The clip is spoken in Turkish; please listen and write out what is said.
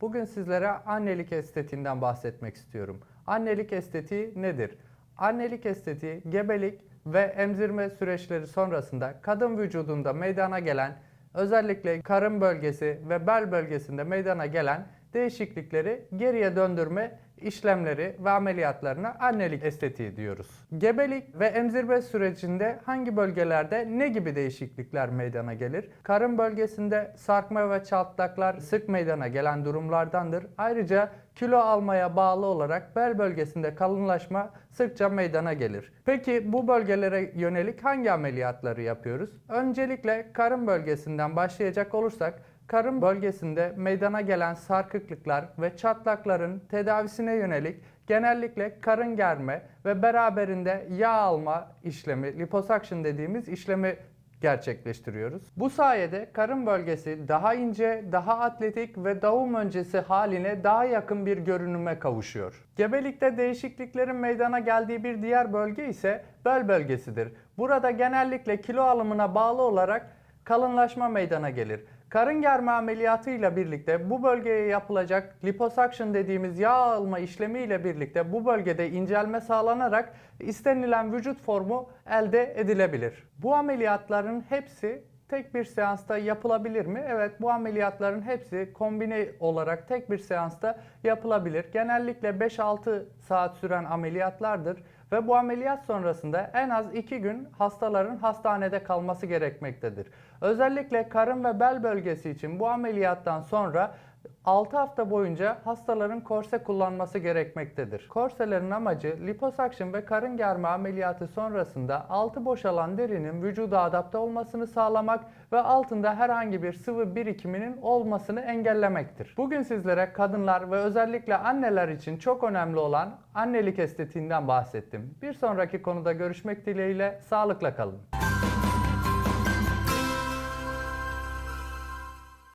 Bugün sizlere annelik estetiğinden bahsetmek istiyorum. Annelik estetiği nedir? Annelik estetiği gebelik ve emzirme süreçleri sonrasında kadın vücudunda meydana gelen özellikle karın bölgesi ve bel bölgesinde meydana gelen değişiklikleri geriye döndürme işlemleri ve ameliyatlarına annelik estetiği diyoruz. Gebelik ve emzirme sürecinde hangi bölgelerde ne gibi değişiklikler meydana gelir? Karın bölgesinde sarkma ve çatlaklar sık meydana gelen durumlardandır. Ayrıca kilo almaya bağlı olarak bel bölgesinde kalınlaşma sıkça meydana gelir. Peki bu bölgelere yönelik hangi ameliyatları yapıyoruz? Öncelikle karın bölgesinden başlayacak olursak karın bölgesinde meydana gelen sarkıklıklar ve çatlakların tedavisine yönelik genellikle karın germe ve beraberinde yağ alma işlemi, liposuction dediğimiz işlemi gerçekleştiriyoruz. Bu sayede karın bölgesi daha ince, daha atletik ve doğum öncesi haline daha yakın bir görünüme kavuşuyor. Gebelikte değişikliklerin meydana geldiği bir diğer bölge ise bel bölgesidir. Burada genellikle kilo alımına bağlı olarak kalınlaşma meydana gelir. Karın germe ameliyatıyla birlikte bu bölgeye yapılacak liposuction dediğimiz yağ alma işlemi ile birlikte bu bölgede incelme sağlanarak istenilen vücut formu elde edilebilir. Bu ameliyatların hepsi tek bir seansta yapılabilir mi? Evet bu ameliyatların hepsi kombine olarak tek bir seansta yapılabilir. Genellikle 5-6 saat süren ameliyatlardır ve bu ameliyat sonrasında en az 2 gün hastaların hastanede kalması gerekmektedir. Özellikle karın ve bel bölgesi için bu ameliyattan sonra 6 hafta boyunca hastaların korse kullanması gerekmektedir. Korselerin amacı liposuction ve karın germe ameliyatı sonrasında altı boşalan derinin vücuda adapte olmasını sağlamak ve altında herhangi bir sıvı birikiminin olmasını engellemektir. Bugün sizlere kadınlar ve özellikle anneler için çok önemli olan annelik estetiğinden bahsettim. Bir sonraki konuda görüşmek dileğiyle sağlıkla kalın.